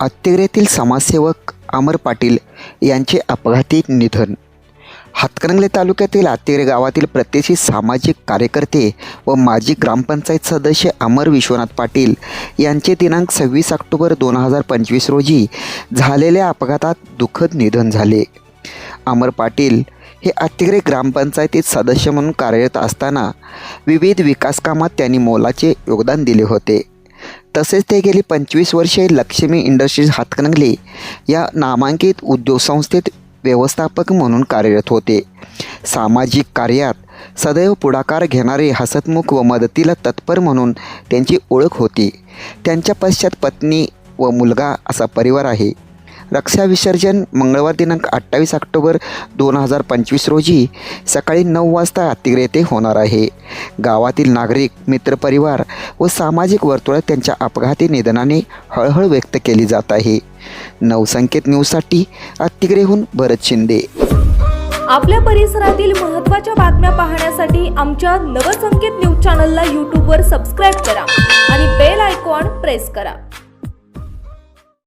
अत्तिग्रेतील समाजसेवक अमर पाटील यांचे अपघाती निधन. हातकणंगले तालुक्यातील अत्तिग्रे गावातील प्रतिष्ठित सामाजिक कार्यकर्ते व माजी ग्रामपंचायत सदस्य अमर विश्वनाथ पाटील यांचे दिनांक सव्वीस ऑक्टोबर दोन हजार पंचवीस रोजी झालेल्या अपघातात दुःखद निधन झाले. अमर पाटील हे अतिग्रे ग्रामपंचायतीत सदस्य म्हणून कार्यरत असताना विविध विकासकामात त्यांनी मोलाचे योगदान दिले होते. तसेच ते गेली पंचवीस वर्षे लक्ष्मी इंडस्ट्रीज हातकणंगले या नामांकित उद्योगसंस्थेत व्यवस्थापक म्हणून कार्यरत होते. सामाजिक कार्यात सदैव पुढाकार घेणारे हसतमुख व मदतीला तत्पर म्हणून त्यांची ओळख होती. त्यांच्या पश्चात पत्नी व मुलगा असा परिवार आहे. रक्षा विसर्जन मंगळवार दिनांक अठ्ठावीस ऑक्टोबर दोन हजार पंचवीस रोजी सकाळी नऊ वाजता अतिग्रे येथे होणार आहे. गावातील नागरिक मित्रपरिवार व सामाजिक वर्तुळात त्यांच्या अपघाती निधनाने हळहळ व्यक्त केली जात आहे. नवसंकेत न्यूजसाठी अत्तिग्रेहून भरत शिंदे. आपल्या परिसरातील महत्त्वाच्या बातम्या पाहण्यासाठी आमच्या नवसंकेत न्यूज चॅनलला यूट्यूबवर सबस्क्राईब करा आणि बेल आयकॉन प्रेस करा.